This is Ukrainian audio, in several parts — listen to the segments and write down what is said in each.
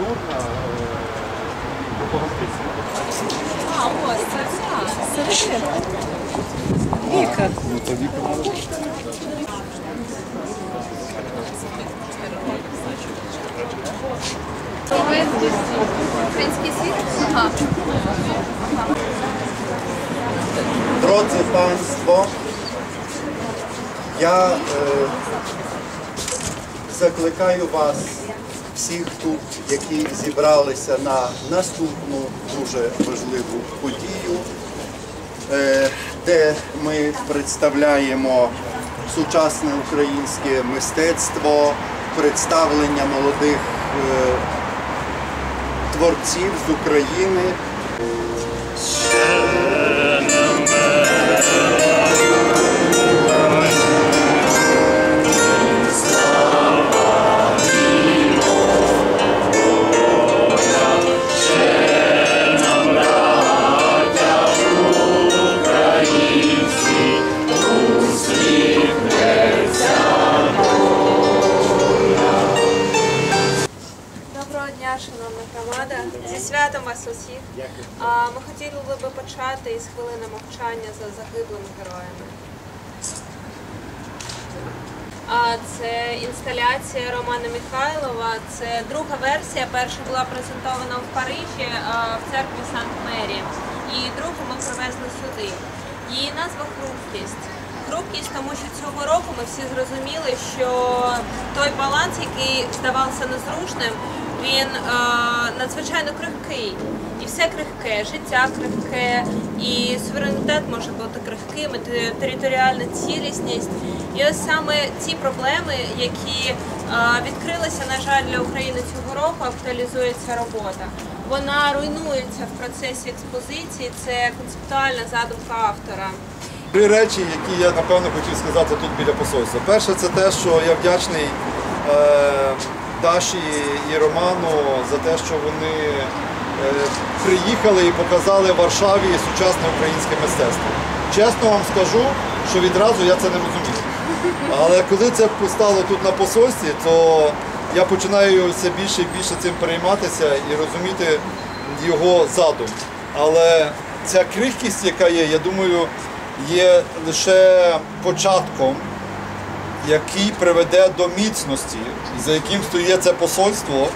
культурна, е. А, ось це ця. Совершенно. Віка. Ну, це віка. Український світ? Ага. Drodzy Państwo, я е, закликаю вас всіх тут, які зібралися на наступну дуже важливу подію, е, де ми представляємо сучасне українське мистецтво, представлення молодих е, творців з України. Вас усіх. А, Ми хотіли би почати із хвилини мовчання за загиблими героями. А, Це інсталяція Романа Михайлова. Це друга версія. Перша була презентована в Парижі в церкві Сант-Мері. І другу ми привезли сюди. Її назва Хрупкість. Хрупкість, тому що цього року ми всі зрозуміли, що той баланс, який здавався незрушним, він е, надзвичайно крихкий. І все крихке, життя крихке, і суверенітет може бути крихким, і територіальна цілісність. І ось саме ці проблеми, які е, відкрилися, на жаль, для України цього року, актуалізується робота. Вона руйнується в процесі експозиції. Це концептуальна задумка автора. Три речі, які я напевно хотів сказати тут біля посольства. Перше, це те, що я вдячний е, Даші і Роману за те, що вони е, приїхали і показали Варшаві сучасне українське мистецтво. Чесно вам скажу, що відразу я це не розумів. Але коли це стало тут на посольстві, то я починаю все більше і більше цим перейматися і розуміти його задум. Але ця крихкість, яка є, я думаю, є лише початком, який приведе до міцності, за яким стоїть це посольство,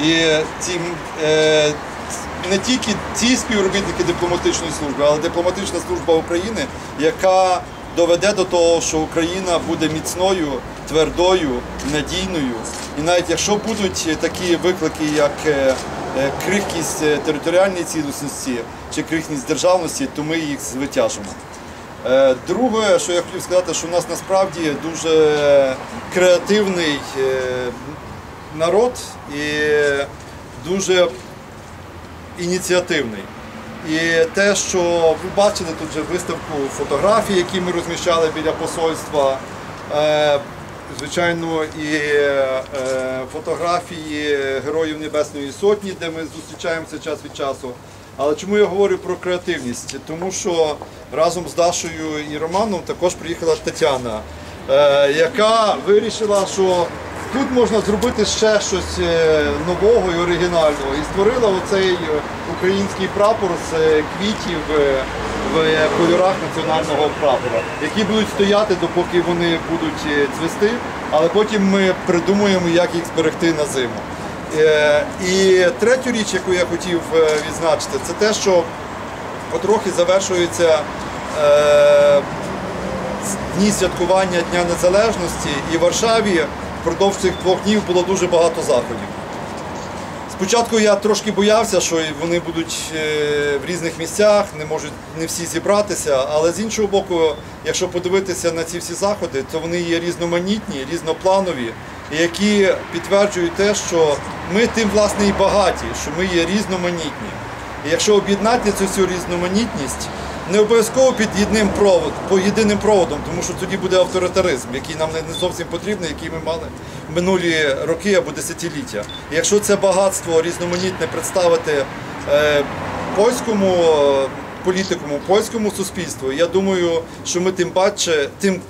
і ці, е, не тільки ці співробітники дипломатичної служби, але дипломатична служба України, яка доведе до того, що Україна буде міцною, твердою, надійною. І навіть якщо будуть такі виклики, як е, е, крихкість е, територіальної цілісності чи крихкість державності, то ми їх звитяжемо. Е, Друге, що я хотів сказати, що в нас насправді дуже креативний е, народ і дуже ініціативний. І те, що ви бачили тут же виставку фотографій, які ми розміщали біля посольства, е, звичайно, і е, фотографії Героїв Небесної Сотні, де ми зустрічаємося час від часу. Але чому я говорю про креативність? Тому що разом з Дашою і Романом також приїхала Тетяна, е, яка вирішила, що тут можна зробити ще щось е, нового і оригінального. І створила оцей е, український прапор з е, квітів е, в кольорах національного прапора, які будуть стояти, допоки вони будуть е, цвісти, але потім ми придумуємо, як їх зберегти на зиму. Е, І третю річ, яку я хотів е, відзначити, це те, що потрохи завершується е, дні святкування Дня Незалежності, і в Варшаві впродовж цих двох днів було дуже багато заходів. Спочатку я трошки боявся, що вони будуть е, в різних місцях, не можуть не всі зібратися. Але з іншого боку, якщо подивитися на ці всі заходи, то вони є різноманітні, різнопланові, які підтверджують те, що ми тим власне і багаті, що ми є різноманітні. І якщо об'єднати цю всю різноманітність, не обов'язково під єдним провод, по єдиним проводом, тому що тоді буде авторитаризм, який нам не зовсім потрібний, який ми мали минулі роки або десятиліття. Якщо це багатство різноманітне представити е, польському е, політикуму, польському суспільству, я думаю, що ми тим паче, тим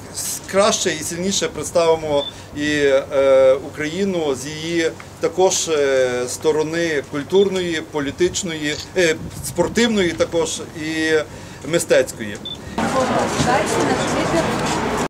краще і сильніше представимо і е, Україну з її також е, сторони культурної, політичної, е, спортивної також і мистецької.